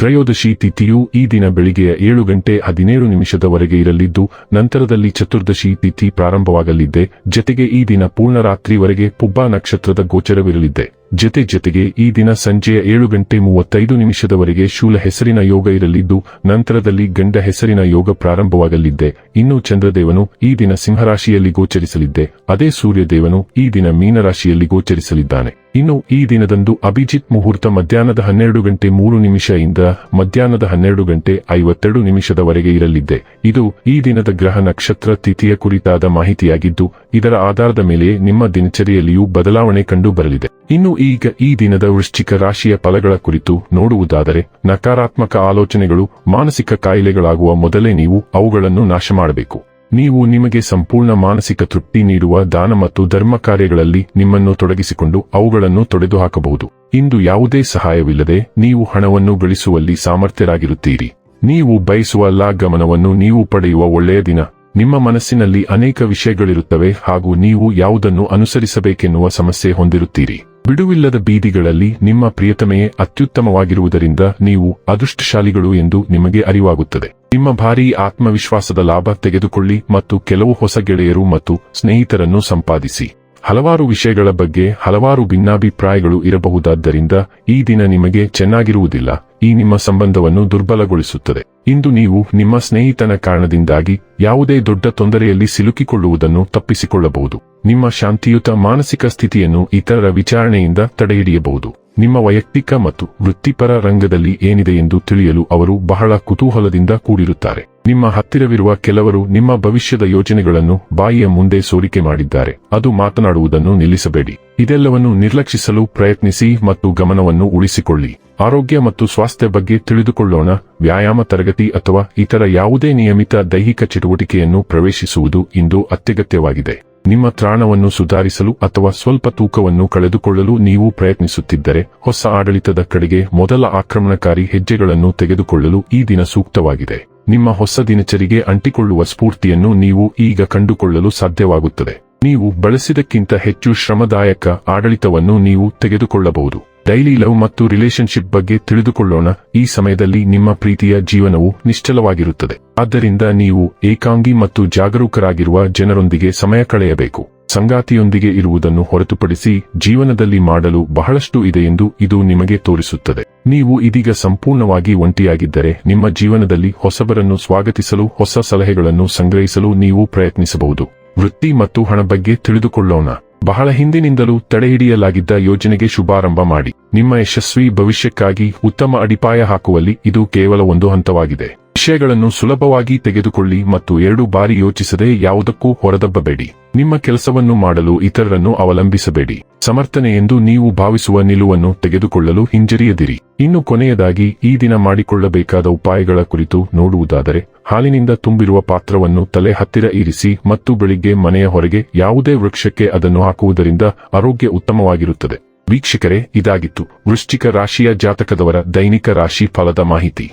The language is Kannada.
ತ್ರಯೋದಶಿ ತಿಥಿಯು ಈ ದಿನ ಬೆಳಿಗ್ಗೆಯ ಏಳು ಗಂಟೆ ಹದಿನೇಳು ನಿಮಿಷದವರೆಗೆ ಇರಲಿದ್ದು, ನಂತರದಲ್ಲಿ ಚತುರ್ದಶಿ ತಿಥಿ ಪ್ರಾರಂಭವಾಗಲಿದೆ. ಜತೆಗೆ ಈ ದಿನ ಪೂರ್ಣರಾತ್ರಿವರೆಗೆ ಪುಬ್ಬ ನಕ್ಷತ್ರದ ಗೋಚರವಿರಲಿದೆ. ಜತೆ ಜತೆಗೆ ಈ ದಿನ ಸಂಜೆಯ ಏಳು ಗಂಟೆ ಮೂವತ್ತೈದು ನಿಮಿಷದವರೆಗೆ ಶೂಲ ಹೆಸರಿನ ಯೋಗ ಇರಲಿದ್ದು, ನಂತರದಲ್ಲಿ ಗಂಡ ಹೆಸರಿನ ಯೋಗ ಪ್ರಾರಂಭವಾಗಲಿದ್ದೆ. ಇನ್ನು ಚಂದ್ರದೇವನು ಈ ದಿನ ಸಿಂಹರಾಶಿಯಲ್ಲಿ ಗೋಚರಿಸಲಿದ್ದೆ. ಅದೇ ಸೂರ್ಯದೇವನು ಈ ದಿನ ಮೀನರಾಶಿಯಲ್ಲಿ ಗೋಚರಿಸಲಿದ್ದಾನೆ. ಇನ್ನು ಈ ದಿನದಂದು ಅಭಿಜಿತ್ ಮುಹೂರ್ತ ಮಧ್ಯಾಹ್ನದ ಹನ್ನೆರಡು ಗಂಟೆ ಮೂರು ನಿಮಿಷದಿಂದ ಮಧ್ಯಾಹ್ನದ ಹನ್ನೆರಡು ಗಂಟೆ ಐವತ್ತೆರಡು ನಿಮಿಷದವರೆಗೆ ಇರಲಿದ್ದೆ. ಇದು ಈ ದಿನದ ಗ್ರಹ ನಕ್ಷತ್ರ ತಿಥಿಯ ಕುರಿತಾದ ಮಾಹಿತಿಯಾಗಿದ್ದು, ಇದರ ಆಧಾರದ ಮೇಲೆ ನಿಮ್ಮ ದಿನಚರಿಯಲ್ಲಿಯೂ ಬದಲಾವಣೆ ಕಂಡು ಬರಲಿದೆ. ಇನ್ನು ಈಗ ಈ ದಿನದ ವೃಶ್ಚಿಕ ರಾಶಿಯ ಫಲಗಳ ಕುರಿತು ನೋಡುವುದಾದರೆ, ನಕಾರಾತ್ಮಕ ಆಲೋಚನೆಗಳು, ಮಾನಸಿಕ ಕಾಯಿಲೆಗಳಾಗುವ ಮೊದಲೇ ನೀವು ಅವುಗಳನ್ನು ನಾಶ ಮಾಡಬೇಕು ನೀವು ನಿಮಗೆ ಸಂಪೂರ್ಣ ಮಾನಸಿಕ ತೃಪ್ತಿ ನೀಡುವ ದಾನ ಮತ್ತು ಧರ್ಮ ಕಾರ್ಯಗಳಲ್ಲಿ ನಿಮ್ಮನ್ನು ತೊಡಗಿಸಿಕೊಂಡು ಅವುಗಳನ್ನು ತೊಡೆದು ಹಾಕಬಹುದು ಇಂದು ಯಾವುದೇ ಸಹಾಯವಿಲ್ಲದೆ ನೀವು ಹಣವನ್ನು ಗಳಿಸುವಲ್ಲಿ ಸಾಮರ್ಥ್ಯರಾಗಿರುತ್ತೀರಿ. ನೀವು ಬಯಸುವ ಎಲ್ಲಾ ಗಮನವನ್ನು ನೀವು ಪಡೆಯುವ ಒಳ್ಳೆಯ ದಿನ. ನಿಮ್ಮ ಮನಸ್ಸಿನಲ್ಲಿ ಅನೇಕ ವಿಷಯಗಳಿರುತ್ತವೆ ಹಾಗೂ ನೀವು ಯಾವುದನ್ನು ಅನುಸರಿಸಬೇಕೆನ್ನುವ ಸಮಸ್ಯೆ ಹೊಂದಿರುತ್ತೀರಿ. ಬಿಡುವಿಲ್ಲದ ಬೀದಿಗಳಲ್ಲಿ ನಿಮ್ಮ ಪ್ರಿಯತಮೆಯೇ ಅತ್ಯುತ್ತಮವಾಗಿರುವುದರಿಂದ ನೀವು ಅದೃಷ್ಟಶಾಲಿಗಳು ಎಂದು ನಿಮಗೆ ಅರಿವಾಗುತ್ತದೆ. ನಿಮ್ಮ ಭಾರೀ ಆತ್ಮವಿಶ್ವಾಸದ ಲಾಭ ತೆಗೆದುಕೊಳ್ಳಿ ಮತ್ತು ಕೆಲವು ಹೊಸ ಗೆಳೆಯರು ಮತ್ತು ಸ್ನೇಹಿತರನ್ನು ಸಂಪಾದಿಸಿ. ಹಲವಾರು ವಿಷಯಗಳ ಬಗ್ಗೆ ಹಲವಾರು ಭಿನ್ನಾಭಿಪ್ರಾಯಗಳು ಇರಬಹುದಾದ್ದರಿಂದ ಈ ದಿನ ನಿಮಗೆ ಚೆನ್ನಾಗಿರುವುದಿಲ್ಲ. ಈ ನಿಮ್ಮ ಸಂಬಂಧವನ್ನು ದುರ್ಬಲಗೊಳಿಸುತ್ತದೆ. ಇಂದು ನೀವು ನಿಮ್ಮ ಸ್ನೇಹಿತನ ಕಾರಣದಿಂದಾಗಿ ಯಾವುದೇ ದೊಡ್ಡ ತೊಂದರೆಯಲ್ಲಿ ಸಿಲುಕಿಕೊಳ್ಳುವುದನ್ನು ತಪ್ಪಿಸಿಕೊಳ್ಳಬಹುದು. ನಿಮ್ಮ ಶಾಂತಿಯುತ ಮಾನಸಿಕ ಸ್ಥಿತಿಯನ್ನು ಇತರರ ವಿಚಾರಣೆಯಿಂದ ತಡೆಹಿಡಿಯಬಹುದು. ನಿಮ್ಮ ವೈಯಕ್ತಿಕ ಮತ್ತು ವೃತ್ತಿಪರ ರಂಗದಲ್ಲಿ ಏನಿದೆ ಎಂದು ತಿಳಿಯಲು ಅವರು ಬಹಳ ಕುತೂಹಲದಿಂದ ಕೂಡಿರುತ್ತಾರೆ. ನಿಮ್ಮ ಹತ್ತಿರವಿರುವ ಕೆಲವರು ನಿಮ್ಮ ಭವಿಷ್ಯದ ಯೋಜನೆಗಳನ್ನು ಬಾಯಿಯ ಮುಂದೆ ಸೋರಿಕೆ ಮಾಡಿದ್ದಾರೆ. ಅದು ಮಾತನಾಡುವುದನ್ನು ನಿಲ್ಲಿಸಬೇಡಿ. ಇದೆಲ್ಲವನ್ನು ನಿರ್ಲಕ್ಷಿಸಲು ಪ್ರಯತ್ನಿಸಿ ಮತ್ತು ಗಮನವನ್ನು ಉಳಿಸಿಕೊಳ್ಳಿ. ಆರೋಗ್ಯ ಮತ್ತು ಸ್ವಾಸ್ಥ್ಯ ಬಗ್ಗೆ ತಿಳಿದುಕೊಳ್ಳೋಣ. ವ್ಯಾಯಾಮ, ತರಗತಿ ಅಥವಾ ಇತರ ಯಾವುದೇ ನಿಯಮಿತ ದೈಹಿಕ ಚಟುವಟಿಕೆಯನ್ನು ಪ್ರವೇಶಿಸುವುದು ಇಂದು ಅತ್ಯಗತ್ಯವಾಗಿದೆ. ನಿಮ್ಮ ತ್ರಾಣವನ್ನು ಸುಧಾರಿಸಲು ಅಥವಾ ಸ್ವಲ್ಪ ತೂಕವನ್ನು ಕಳೆದುಕೊಳ್ಳಲು ನೀವು ಪ್ರಯತ್ನಿಸುತ್ತಿದ್ದರೆ ಹೊಸ ಆಡಳಿತದ ಕಡೆಗೆ ಮೊದಲ ಆಕ್ರಮಣಕಾರಿ ಹೆಜ್ಜೆಗಳನ್ನು ತೆಗೆದುಕೊಳ್ಳಲು ಈ ದಿನ ಸೂಕ್ತವಾಗಿದೆ. ನಿಮ್ಮ ಹೊಸ ದಿನಚರಿಗೆ ಅಂಟಿಕೊಳ್ಳುವ ಸ್ಫೂರ್ತಿಯನ್ನು ನೀವು ಈಗ ಕಂಡುಕೊಳ್ಳಲು ಸಾಧ್ಯವಾಗುತ್ತದೆ. ನೀವು ಬಳಸಿದಕ್ಕಿಂತ ಹೆಚ್ಚು ಶ್ರಮದಾಯಕ ಆಡಳಿತವನ್ನು ನೀವು ತೆಗೆದುಕೊಳ್ಳಬಹುದು. ಡೈಲಿ ಲವ್ ಮತ್ತು ರಿಲೇಶನ್ಶಿಪ್ ಬಗ್ಗೆ ತಿಳಿದುಕೊಳ್ಳೋಣ. ಈ ಸಮಯದಲ್ಲಿ ನಿಮ್ಮ ಪ್ರೀತಿಯ ಜೀವನವು ನಿಶ್ಚಲವಾಗಿರುತ್ತದೆ. ಆದ್ದರಿಂದ ನೀವು ಏಕಾಂಗಿ ಮತ್ತು ಜಾಗರೂಕರಾಗಿರುವ ಜನರೊಂದಿಗೆ ಸಮಯ ಕಳೆಯಬೇಕು. ಸಂಗಾತಿಯೊಂದಿಗೆ ಇರುವುದನ್ನು ಹೊರತುಪಡಿಸಿ ಜೀವನದಲ್ಲಿ ಮಾಡಲು ಬಹಳಷ್ಟು ಇದೆ ಎಂದು ಇದು ನಿಮಗೆ ತೋರಿಸುತ್ತದೆ. ನೀವು ಇದೀಗ ಸಂಪೂರ್ಣವಾಗಿ ಒಂಟಿಯಾಗಿದ್ದರೆ ನಿಮ್ಮ ಜೀವನದಲ್ಲಿ ಹೊಸಬರನ್ನು ಸ್ವಾಗತಿಸಲು, ಹೊಸ ಸಲಹೆಗಳನ್ನು ಸಂಗ್ರಹಿಸಲು ನೀವು ಪ್ರಯತ್ನಿಸಬಹುದು. ವೃತ್ತಿ ಮತ್ತು ಹಣ ಬಗ್ಗೆ ತಿಳಿದುಕೊಳ್ಳೋಣ. ಬಹಳ ಹಿಂದಿನಿಂದಲೂ ತಡೆಹಿಡಿಯಲಾಗಿದ್ದ ಯೋಜನೆಗೆ ಶುಭಾರಂಭ ಮಾಡಿ. ನಿಮ್ಮ ಯಶಸ್ವಿ ಭವಿಷ್ಯಕ್ಕಾಗಿ ಉತ್ತಮ ಅಡಿಪಾಯ ಹಾಕುವಲ್ಲಿ ಇದು ಕೇವಲ ಒಂದು ಹಂತವಾಗಿದೆ. ವಿಷಯಗಳನ್ನು ಸುಲಭವಾಗಿ ತೆಗೆದುಕೊಳ್ಳಿ ಮತ್ತು ಎರಡು ಬಾರಿ ಯೋಚಿಸದೆ ಯಾವುದಕ್ಕೂ ಹೊರದಬ್ಬಬೇಡಿ. ನಿಮ್ಮ ಕೆಲಸವನ್ನು ಮಾಡಲು ಇತರರನ್ನು ಅವಲಂಬಿಸಬೇಡಿ. ಸಮರ್ಥನೆ ಎಂದು ನೀವು ಭಾವಿಸುವ ನಿಲುವನ್ನು ತೆಗೆದುಕೊಳ್ಳಲು ಹಿಂಜರಿಯದಿರಿ. ಇನ್ನು ಕೊನೆಯದಾಗಿ, ಈ ದಿನ ಮಾಡಿಕೊಳ್ಳಬೇಕಾದ ಉಪಾಯಗಳ ಕುರಿತು ನೋಡುವುದಾದರೆ, ಹಾಲಿನಿಂದ ತುಂಬಿರುವ ಪಾತ್ರವನ್ನು ತಲೆ ಹತ್ತಿರ ಇರಿಸಿ ಮತ್ತು ಬೆಳಿಗ್ಗೆ ಮನೆಯ ಹೊರಗೆ ಯಾವುದೇ ವೃಕ್ಷಕ್ಕೆ ಅದನ್ನು ಹಾಕುವುದರಿಂದ ಆರೋಗ್ಯ ಉತ್ತಮವಾಗಿರುತ್ತದೆ. ವೀಕ್ಷಕರೇ, ಇದಾಗಿತ್ತು ವೃಶ್ಚಿಕ ರಾಶಿಯ ಜಾತಕದವರ ದೈನಿಕ ರಾಶಿ ಫಲದ ಮಾಹಿತಿ.